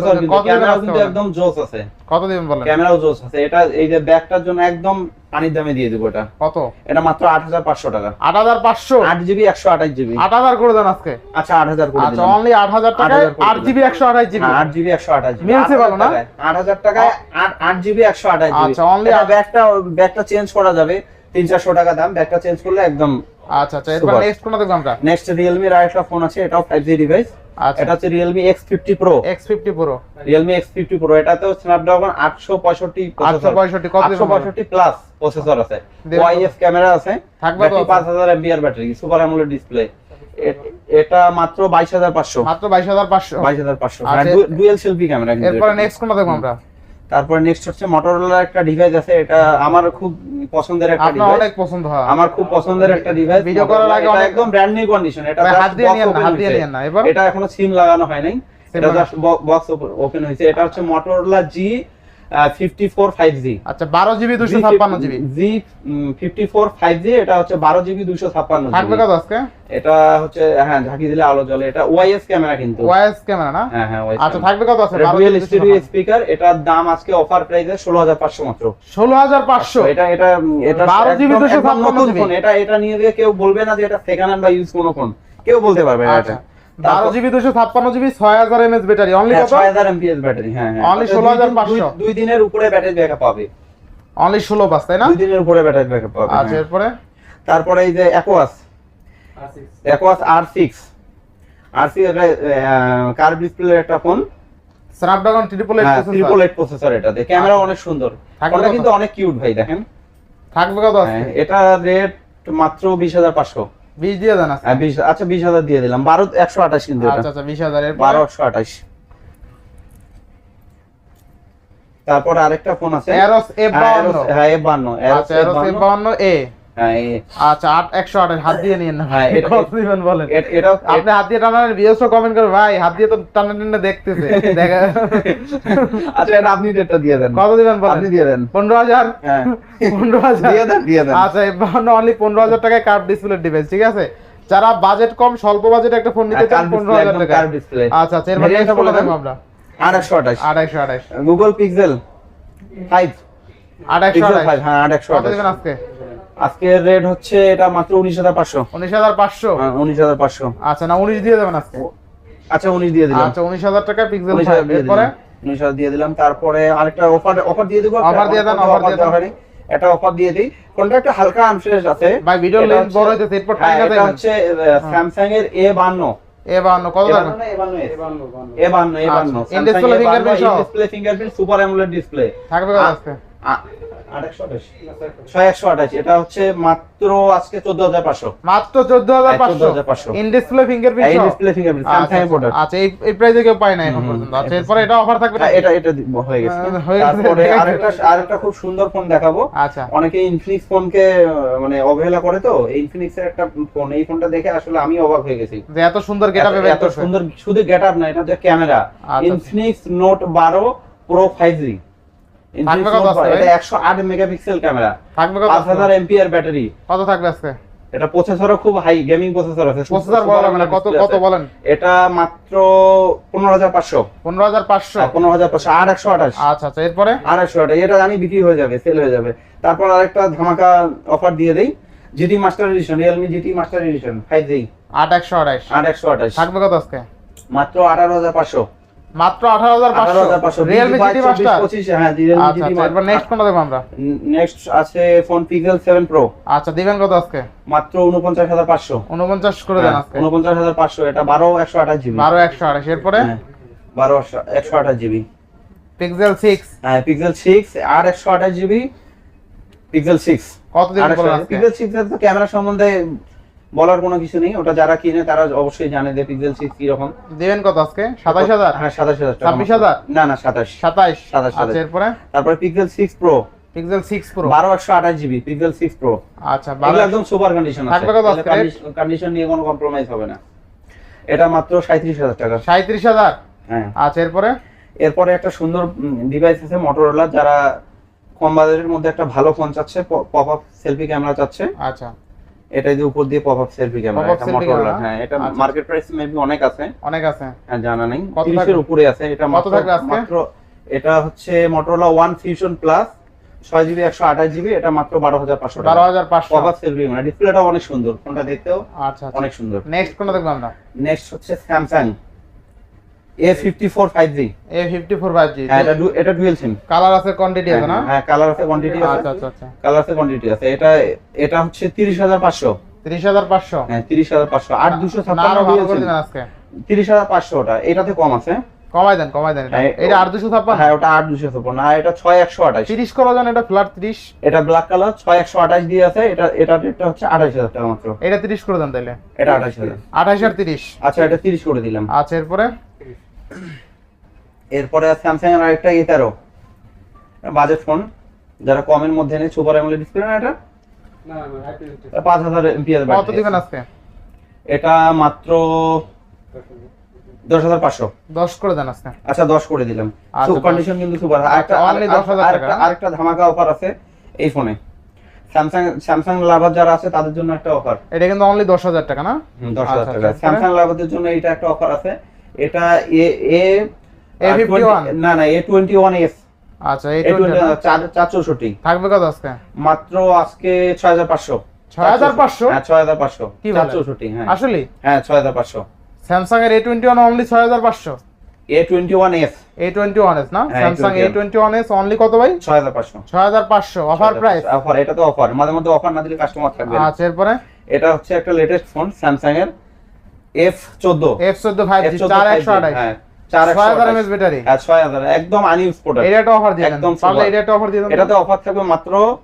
কত দিবেন ক্যামেরাও আজকে কিন্তু বলেন? একদম জোস আছে। কত দিবেন বলেন? ক্যামেরাও জোস আছে। এটা এই যে ব্যাগটার জন্য একদম পানির দামে দিয়ে দিব এটা। কত? এটা মাত্র আট হাজার পাঁচশো টাকা। আট হাজার পাঁচশো? আট জিবি একশো আঠাশ জিবি। আট হাজার করে দেন আজকে। আচ্ছা আট হাজার করে আচ্ছা অনলি আট হাজার টাকায় 8,000 আট জিবি একশো আঠাশ জিবি। হ্যাঁ, আট জিবি একশো আঠাশ জিবি। মিলছে ভালো না? আট হাজার টাকায় আট আট জিবি একশো আঠাশ জিবি। আচ্ছা, only ব্যাগটা ব্যাগটা চেঞ্জ করা যাবে। তিন চারশো টাকা দাম। ব্যাগটা চেঞ্জ করলে একদম আচ্ছা আচ্ছা এরপর নেক্সট কোনটা দেখব আমরা? নেক্সট রিয়েলমির আরেকটা ফোন আছে এটাও ফাইভ জি ডিভাইস আচ্ছা। এটা হচ্ছে pro X fifty pro realme X fifty pro এটাতেও পঁয়ষট্টি আটশো পঁয়ষট্টি কত আটশো দিবেন বলেন? পঁয়ষট্টি প্লাস প্রসেসর আছে। ওয়াইএফ ক্যামেরা আছে। থাকবে ব্যাটারি কত? পাঁচ হাজার MBR battery super AMOLED display এটা মাত্র বাইশ হাজার পাঁচশো। মাত্র বাইশ হাজার পাঁচশো। বাইশ হাজার পাঁচশো। আচ্ছা, ডুয়েল সেলফি ক্যামেরা এরপরে নেক্সট কোনটা দেখব আমরা? তারপর নেক্সট হচ্ছে মোটরোলার একটা ডিভাইস আছে এটা আমার খুব পছন্দের একটা ডিভাইস অনেক পছন্দ হয়। আমার খুব পছন্দের একটা ডিভাইস ভিডিও করার আগে অনেক- একদম ব্র্যান্ড নিউ কন্ডিশন এটা হাত দিয়ে নিয়ে না, হাত দিয়ে নিয়ে না, এবার? এটা এখনও সিম লাগানো হয় নাই। এটা জাস্ট বক্স ওপেন হয়েছে। এটা হচ্ছে মোটরোলা জি আচ্ছা বারো জিবি দুশো ছাপ্পান্ন G fifty four five G এটা হচ্ছে বারো জিবি দুশো থাকবে কত আজকে? এটা হচ্ছে হ্যাঁ ঝাঁকি দিলে আলো জ্বলে। এটা ওয়াইএস ক্যামেরা কিন্তু। ওয়াইস ক্যামেরা না? হ্যাঁ হ্যাঁ আচ্ছা থাকবে কত আছে এটা ডুয়েল স্পিকার এটার দাম আজকে অফার প্রাইসে ষোলো হাজার পাঁচশো মাত্র। পাঁচশো? এটা এটা এটা 12 GB 256 GB ফোন এটা এটা নিয়ে কেউ বলবে না যে এটা সেকেন্ড হ্যান্ড বা ইউজ কোনো ফোন কেউ বলতে পারবে না আচ্ছা। এটা। বারো জিবি দুশো ছাপ্পান্ন জিবি ছয় হাজার এমএস ব্যাটারি। অনলি কত? ছয় হাজার এমপিএস ব্যাটারি হ্যাঁ হ্যাঁ। Only অর্থাৎ 16,500 দুই দিনের উপরে ব্যাটারি ব্যাকআপ পাবে। অনলি ষোলো পাঁচ তাই না? দুই দিনের উপরে ব্যাটারি ব্যাকআপ পাবে আচ্ছা হ্যাঁ। এরপরে? তারপরে এই যে Aquos Aquos R six R six car display একটা phone Snapdragon triple eight triple eight processor এটাতে ক্যামেরা অনেক সুন্দর। থাকবে ফোনটা কত? কিন্তু অনেক কিউট ভাই দেখেন। থাকবে কত? হ্যাঁ, এটা রেট মাত্র বিশ হাজার পাঁচশো। বিশ দিয়ে দেন আচ্ছা হ্যাঁ, আচ্ছা বিশ হাজার দিয়ে দিলাম। বারো একশো আঠাশ কিন্তু আচ্ছা আচ্ছা বিশ হাজার এরপরে? বারো একশো আঠাশ। তারপর আরেকটা ফোন আছে। এরোস এফ হ্যাঁ, হ্যাঁ এফ বান্ন। আচ্ছা এরোস এফ এ- আচ্ছা আট একশো হাত দিয়ে নিয়েন না হ্যাঁ, দিবেন বলেন। এ- আপনি হাত দিয়ে কমেন্ট করে ভাই হাত দিয়ে তো টানা টানা দেখতেছে। দেখা আচ্ছা এটা আপনি দিয়ে দেন। কত দিবেন বলেন? আপনি দিয়ে দেন। পনেরো হাজার? হ্যাঁ। পনেরো হাজার? দিয়ে দেন দিয়ে দেন। আচ্ছা অনলি পনেরো হাজার টাকায় কার্ভ ডিসপ্লে ডিভাইস ঠিক আছে? যারা বাজেট কম স্বল্প বাজেট একটা ফোন নিতে চান পনেরো হাজার টাকা আচ্ছা আচ্ছা এর বলে। আমরা। আড়াইশো আঠাশ। আড়াইশো গুগল পিক্সেল ফাইভ আড়াইশো পিক্সেল হ্যাঁ আড়াইশো আঠাশ। আজকে? আজকের রেট হচ্ছে এটা মাত্র উনিশ হাজার পাঁচশো। উনিশ হাজার পাঁচশো? উনিশ হাজার পাঁচশো। আচ্ছা না উনিশ দিয়ে দেবেন আজকে। আচ্ছা উনিশ দিয়ে দিলাম। আচ্ছা উনিশ হাজার টাকা পিক্সেল এরপরে? দিলাম। উনিশ হাজার দিয়ে দিলাম। তারপরে আরেকটা অফার অফার দিয়ে দেবো। Offer দিয়ে দেন, offer দিয়ে দেন। একটা অফার দিয়ে দিই। ফোনটা একটু হালকা আনফ্রেশ আছে। ভাই ভিডিও লেন্থ বড় হইতেছে এরপর হ্যাঁ, টাইম এটা হচ্ছে স্যামসাং এর এ বান্ন। এ বান্ন কত? Display fingerprint super AMOLED display থাকবে কত আজকে? ছয় একশো আঠাশ এটা হচ্ছে মাত্র আজকে চোদ্দ হাজার পাঁচশো। মাত্র চোদ্দ হাজার হ্যাঁ, কেউ পায় না হ্যাঁ, খুব সুন্দর ফোন দেখাবো। আচ্ছা। অনেকে ইনফিনিক্স ফোনকে মানে অবহেলা করে তো। একটা ফোন এই ফোনটা দেখে আসলে আমি অবাক হয়ে গেছি। এত সুন্দর এত সুন্দর শুধু না এটা camera Infinix note 12 pro 5G এটা ভাই? একশো আট মেগাপিক্সেল ক্যামেরা থাকবে কত পাঁচ আজকে? হাজার এমপিআর ব্যাটারি কত থাকবে আজকে? এটা প্রসেসরও খুব হাই গেমিং প্রসেসর আছে। প্রসেসর বলা লাগবে না কত কত বলেন? এটা মাত্র পনেরো হাজার পাঁচশো। পনেরো হাজার পাঁচশো? পনেরো হাজার পাঁচশো আর একশো আঠাশ। আচ্ছা আচ্ছা এরপরে? আড়াইশো টাকা এটা জানি বিক্রি হয়ে যাবে সেল হয়ে যাবে। তারপর আরেকটা ধামাকা অফার দিয়ে দেই। GT master edition Realme GT master edition five G আট একশো আড়াইশ আট একশো আঠাশ। থাকবে কত আজকে? মাত্র আঠারো হাজার পাঁচশো। মাত্র আঠারো হাজার আঠারো হাজার পাঁচশো। পাঁচশো রিয়েলমি জিটি মাস্টার পঁচিশ হ্যাঁ আচ্ছা আচ্ছা নেক্সট কোনটা দেবো আমরা? নেক্সট আছে ফোন পিক্সেল সেভেন প্রো আচ্ছা দিবেন কত আজকে? মাত্র উনপঞ্চাশ হাজার পাঁচশো। উনপঞ্চাশ করে দেন আজকে। উনপঞ্চাশ হাজার পাঁচশো এটা বারো একশো আঠাশ জিবি। বারো একশো আড়াইশ এরপরে? হ্যাঁ, বারো একশো আঠাশ জিবি। পিক্সেল সিক্স হ্যাঁ পিক্সেল সিক্স আর একশো আঠাশ জিবি পিক্সেল সিক্স কত দিবেন আজকে? এর তো ক্যামেরা সম্বন্ধে বলার কোনো কিছু নেই ওটা যারা কিনে তারা অবশ্যই জানে যে পিক্সেল সিক্স কি রকম দিবেন কত আজকে? সাতাইশ হাজার? হ্যাঁ সাতাশ হাজার ছাব্বিশ। হাজার? না না সাতাশ সাতাইশ। সাতাশ, সাতাশ। এরপরে? তারপরে Pixel six pro Pixel six pro বারো একশো আঠাশ জিবি পিক্সেল সিক্স প্রো আচ্ছা বারো একদম সুপার কন্ডিশন আছে। থাকবে কত কন্ডিশন নিয়ে কোনো কম্প্রোমাইজ হবে না। এটা মাত্র সাঁত্রিশ হাজার টাকা। সাঁত্রিশ হাজার? হ্যাঁ। আচ্ছা এরপরে? এরপরে একটা সুন্দর ডিভাইস আছে মোটরোলা যারা কম বাজেটের মধ্যে একটা ভালো ফোন চাচ্ছে পপ আপ সেলফি ক্যামেরা চাচ্ছে। আচ্ছা। এটা যে উপর দিয়ে পপআপ সেলফি ক্যামেরা এটা মোটরোলা হ্যাঁ এটা। মার্কেট প্রাইস মেবি অনেক আছে। অনেক আছে। হ্যাঁ জানা নাই। 30 এর উপরে আছে এটা কত মাত্র? মাত্র এটা হচ্ছে মোটরোলা ওয়ান ফিউশন প্লাস ছয় জিবি একশো আঠাশ জিবি এটা মাত্র বারো হাজার পাঁচশো বারো হাজার পাঁচশো। পপ আপ সেলফি ক্যামেরা ডিসপ্লেটা অনেক সুন্দর ফোনটা দেখতেও আচ্ছা আচ্ছা। অনেক সুন্দর। নেক্সট কোনটা দেখব আমরা? নেক্সট হচ্ছে Samsung A fifty four five G A fifty four five G হ্যাঁ এটা এটা ডুয়েল সিম কালার আছে কোয়ান্টিটি আছে না? হ্যাঁ কালার আছে কোয়ান্টিটি আছে। আচ্ছা আচ্ছা আচ্ছা। কালার আছে কোয়ান্টিটি আছে। এটা এটা হচ্ছে তিরিশ হাজার পাঁচশো। তিরিশ হাজার পাঁচশো? হ্যাঁ তিরিশ হাজার পাঁচশো। আট দুশো না ছাপ্পান্ন আরও ভালো dual করে SIM। দিবেন আজকে। তিরিশ হাজার পাঁচশো ওটা। এটাতে কম আছে। কমাই দেন কমাই দেন এটা। হ্যাঁ, এটা আট দুশো ছাপ্পান্ন। হ্যাঁ ওটা আট দুশো ছাপ্পান্ন। আর এটা ছয় একশো আঠাশ। তিরিশ করা যান এটা ফ্ল্যাট তিরিশ। এটা ব্ল্যাক কালার ছয় একশো আঠাশ দিয়ে আছে। এটা এটা রেটটা হচ্ছে আঠাশ হাজার টাকা মাত্র। এটা তিরিশ করে দেন তাইলে। এটা আঠাশ হাজার। আঠাশ আর তিরিশ। আচ্ছা এটা তিরিশ করে দিলাম। আচ্ছা এরপরে? এরপরে স্যামসাং এর আরেকটা এ তেরো বাজেট ফোন যারা কমের মধ্যে নেই সুপার অ্যামোলেড ডিসপ্লে না এটা? পাঁচ হাজার এমপিএস কত দিবেন আজকে? এটা মাত্র দশ হাজার পাঁচশো। দশ করে দেন আজকে। আচ্ছা দশ করে দিলাম। আচ্ছা, কন্ডিশন কিন্তু সুপার আরেকটা আচ্ছা, only 10,000 টাকা। আরেকটা ধামাকা অফার আছে এই ফোনে স্যামসাং স্যামসাং লাভার যারা আছে তাদের জন্য একটা অফার এটা কিন্তু অনলি দশ হাজার টাকা না? দশ হাজার আচ্ছা, টাকা। আচ্ছা, স্যামসাং লাভারদের জন্য এটা একটা অফার আছে। এটা এ এ A51 না না এ টোয়েন্টি ওয়ান এস আচ্ছা এ চার চার চৌষট্টি। থাকবে কত আজকে? মাত্র আজকে ছয় হাজার পাঁচশো। ছয় হাজার পাঁচশো? হ্যাঁ ছয় হাজার পাঁচশো। কি চার? চৌষট্টি হ্যাঁ। আসলে? হ্যাঁ ছয় হাজার পাঁচশো। স্যামসাং এর এ টোয়েন্টি ওয়ান অনলি ছয় হাজার পাঁচশো? A twenty one S A twenty one S না Samsung A twenty one S only কত ভাই? ছয় হাজার পাঁচশো। ছয় হাজার পাঁচশো অফার প্রাইস অফার এটা তো অফার মাঝে মধ্যে অফার না দিলে কাস্টমার থাকবে। আচ্ছা এরপরে? এটা হচ্ছে একটা লেটেস্ট ফোন স্যামসাং এর। এফ চোদ্দ। এফ চোদ্দ ফাইভ জি চার একশো আঠাশ। হ্যাঁ হ্যাঁ একদম আনইউজ প্রোডাক্ট এটা একটা অফার দিয়ে দেন। একদম পারলে super। এটা একটা অফার দিয়ে দেন। এটাতে অফার থাকবে মাত্র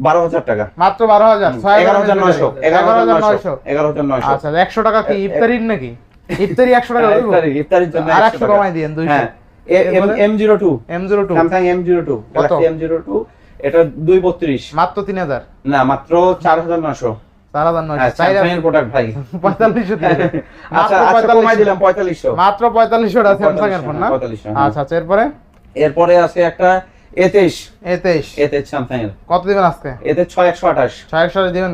বারো হাজার টাকা। মাত্র বারো হাজার। এগারো হাজার নয়শো এগারো হাজার নয়শো নয়শো। এগারো হাজার নয়শো। আচ্ছা একশো টাকা কি? ইফতারির নাকি? ইফতারি একশো টাকা হ্যাঁ, ইফতারি- ইফতারির জন্য আর একশো কমাই দিয়েন দুইশো। M zero two. M zero two. Samsung M zero two M zero two এটা দুই বত্রিশ। মাত্র তিন হাজার। না মাত্র চার হাজার নয়শো। চার হাজার এর প্রোডাক্ট ভাই। পঁয়তাল্লিশশো আচ্ছা আচ্ছা কমাই দিলাম পঁয়তাল্লিশশো। মাত্র পঁয়তাল্লিশশো টাকা স্যামসাং এর ফোন না? 4500, হ্যাঁ। আচ্ছা আচ্ছা এরপরে? এরপরে আছে একটা স্যামসাং এর কত দিবেন আজকে? এতে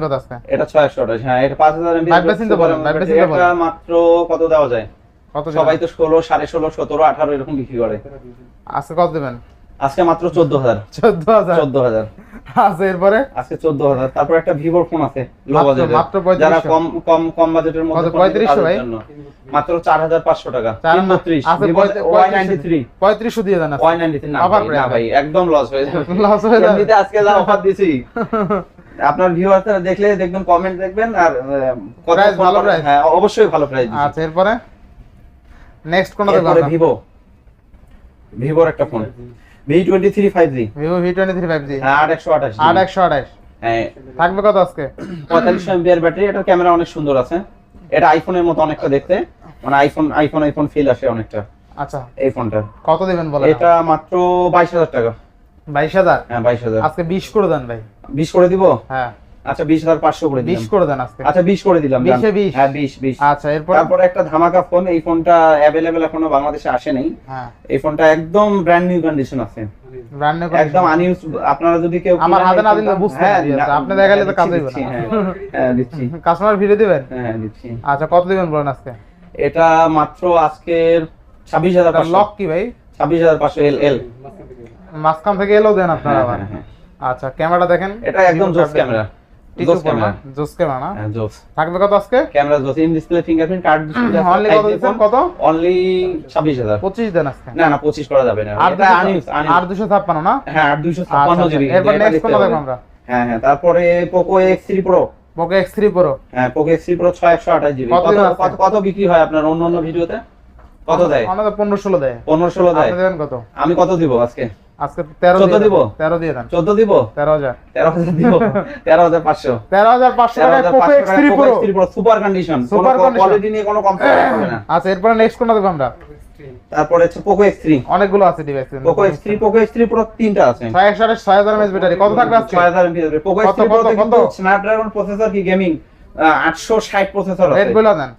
কত আজকে? এটা ছয় একশো আঠাশ হ্যাঁ এটা পাঁচ হাজার এমবি Five percent বলেন, five percent তো এটা মাত্র কত দেওয়া যায়? কত সবাই তো ষোলো সাড়ে ষোলো সতেরো আঠারো এরকম বিক্রি করে। আজকে কত দিবেন? আজকে মাত্র চোদ্দ হাজার। চোদ্দ হাজার। চোদ্দ হাজার। আচ্ছা এরপরে? আজকে চোদ্দ হাজার। তারপর একটা ভিভোর ফোন আছে লো বাজেটের মাত্র 3500 যারা কম কম কম বাজেটের মধ্যে কত, ফোন নিবে 3500 ভাই? মাত্র চার হাজার পাঁচশো টাকা। চার তিন বত্রিশ আছে ওয়াই নাইনটি থ্রি। পঁয়ত্রিশশো দিয়ে দেন আজকে। Y ninety three. না Offer ভাই, price না ভাই একদম লস হয়ে যাবে। Loss হয়ে যাবে। এমনিতে আজকে যা অফার দিছি আপনার ভিউয়ার্সরা দেখলে দেখবেন কমেন্ট দেখবেন আর কত ভালো প্রাইস হ্যাঁ অবশ্যই ভালো প্রাইস আচ্ছা এরপরে? নেক্সট কোনটা দেখব? এরপরে ভিভো ভিভোর একটা phone V twenty three five G Vivo V twenty three five G হ্যাঁ। থাকবে কত আজকে? ব্যাটারি এটার ক্যামেরা অনেক সুন্দর আছে। এটা আইফোনের মতো অনেকটা দেখতে। মানে আইফোন আইফোন আইফোন ফিল আসে অনেকটা। আচ্ছা। এই ফোনটা। কত দিবেন বলেন? এটা মাত্র বাইশ হাজার টাকা। বাইশ হাজার? হ্যাঁ বাইশ হাজার। আজকে বিশ করে দেন ভাই। বিশ করে দিব? হ্যাঁ। আচ্ছা বিশ হাজার পাঁচশো করে বিশ দিলাম করে দেন আজকে। আচ্ছা বিশ করে দিলাম? হ্যাঁ আচ্ছা এরপর? তারপরে একটা ধামাকা ফোন এই ফোনটা অ্যাভেলেবেল এখনও বাংলাদেশে আসে নাই। হ্যাঁ। এই ফোনটা একদম ব্র্যান্ড নিউ কন্ডিশন আছে। ব্র্যান্ড নিউ একদম আনইউজ আপনারা যদি কেউ আমার হাতে না দিলে বুঝতে হ্যাঁ, আপনি দেখালে তো দিচ্ছি, কাজ হইবে না। হ্যাঁ, দিচ্ছি। কাস্টমার দিবেন? হ্যাঁ দিচ্ছি। আচ্ছা কত দিবেন বলেন আজকে? এটা মাত্র আজকের ছাব্বিশ হাজার লক কি ভাই? ছাব্বিশ হাজার পাঁচশো এল এল থেকে এলো দেন আপনারা আবার। আচ্ছা ক্যামেরাটা দেখেন। এটা একদম জোস ক্যামেরা। জোস ক্যামেরা জোস ক্যামেরা না? হ্যাঁ জোস থাকবে কত আজকে? ক্যামেরা জোস in display fingerprint card only কত দিচ্ছেন? কত? অনলি ছাব্বিশ হাজার। পঁচিশ দেন আজকে। না না পঁচিশ করা যাবে না। আর না? হ্যাঁ আর দুইশো ছাপ্পান্ন। জিবি এরপর নেক্সট কোনটা দেখব আমরা? হ্যাঁ হ্যাঁ তারপরে Poco X three pro Poco X three pro হ্যাঁ পোকো এক্স থ্রি প্রো ছয় একশো আঠাশ জিবি কত বিক্রি হয় আপনার অন্য অন্য ভিডিওতে? কত দেয়? আমাদের পনেরো ষোলো দেয়। পনেরো ষোলো দেয়। আপনি দেবেন কত? আমি কত দিব আজকে? আজকে তেরো 14 দিব? তেরো দিয়ে দেন। চোদ্দ দিব? তেরো হাজার। তেরো হাজার দিব। তেরো হাজার পাঁচশো। তেরো হাজার পাঁচশো তেরো টাকায় হাজার পোকো পাঁচশো এক্স থ্রি টাকা pro Poco pro super condition condition। Quality নিয়ে কোনো কমপ্লেন হবে না। আচ্ছা এরপরে নেক্সট কোনটা দেখব আমরা? তারপরে হচ্ছে পোকো এক্স থ্রি অনেকগুলো আছে device Poco X three Poco X three pro তিনটা আছে। ছয় একশো আঠাশ ছয় হাজার এমএস ব্যাটারি। কত থাকবে ছয় হাজার পোকো এক্স থ্রি কত, কিন্তু স্ন্যাপড্রাগন প্রসেসর কি গেমিং আটশো ষাট প্রসেসর রেট আছে গুলো দেন।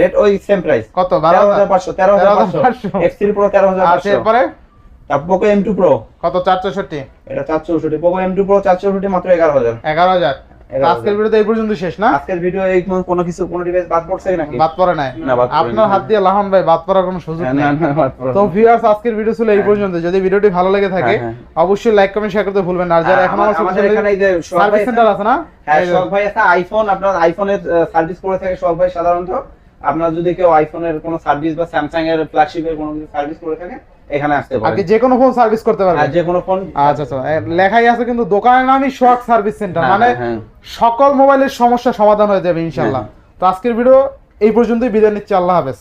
রেট ওই সেম প্রাইস কত? তেরো বারো হাজার হাজার পাঁচশো তেরো হাজার পাঁচশো। 13,500 এক্স প্রো তেরো হাজার আচ্ছা এরপরে? পোকো এম টু প্রো কত? চার চৌষট্টি। এটা চার চৌষট্টি। পোকো এম টু প্রো চার চৌষট্টি মাত্র এগারো হাজার। এগারো হাজার। আজকের। ভিডিওতে এই পর্যন্ত শেষ না? আজকের ভিডিও এই কোনো- কিছু কোনো ডিভাইস বাদ পড়ছে নাকি? বাদ পড়ে নাই। আপনার হাত দিয়ে লাহান ভাই বাদ পড়ার কোনো সুযোগ হ্যাঁ, নেই। তো ভিউয়ার্স আজকের ভিডিও ছিল এই পর্যন্ত। যদি ভিডিওটি ভালো লেগে থাকে হ্যাঁ, অবশ্যই লাইক কমেন্ট শেয়ার করতে ভুলবেন না। আর যারা এখন আমার- আমাদের এখানে এই যে সার্ভিস সেন্টার আছে না? হ্যাঁ শখ ভাই একটা আইফোন আপনার আইফোনের সার্ভিস করে থাকে শখ ভাই সাধারণত। আপনার যদি কেউ আইফোনের কোনো সার্ভিস বা স্যামসাং এর ফ্ল্যাগশিপের কোনো কিছু সার্ভিস করে থাকে এখানে আসতে আর আপনি যে কোনো ফোন সার্ভিস করতে আর পারবেন। যে কোনো ফোন আচ্ছা আচ্ছা লেখাই আছে কিন্তু দোকানের নামই শক সার্ভিস সেন্টার হ্যাঁ, মানে হ্যাঁ। সকল মোবাইলের সমস্যা সমাধান হয়ে যাবে ইনশাল্লাহ তো আজকের ভিডিও এই পর্যন্তই বিদায় নিচ্ছি আল্লাহ হাফেজ।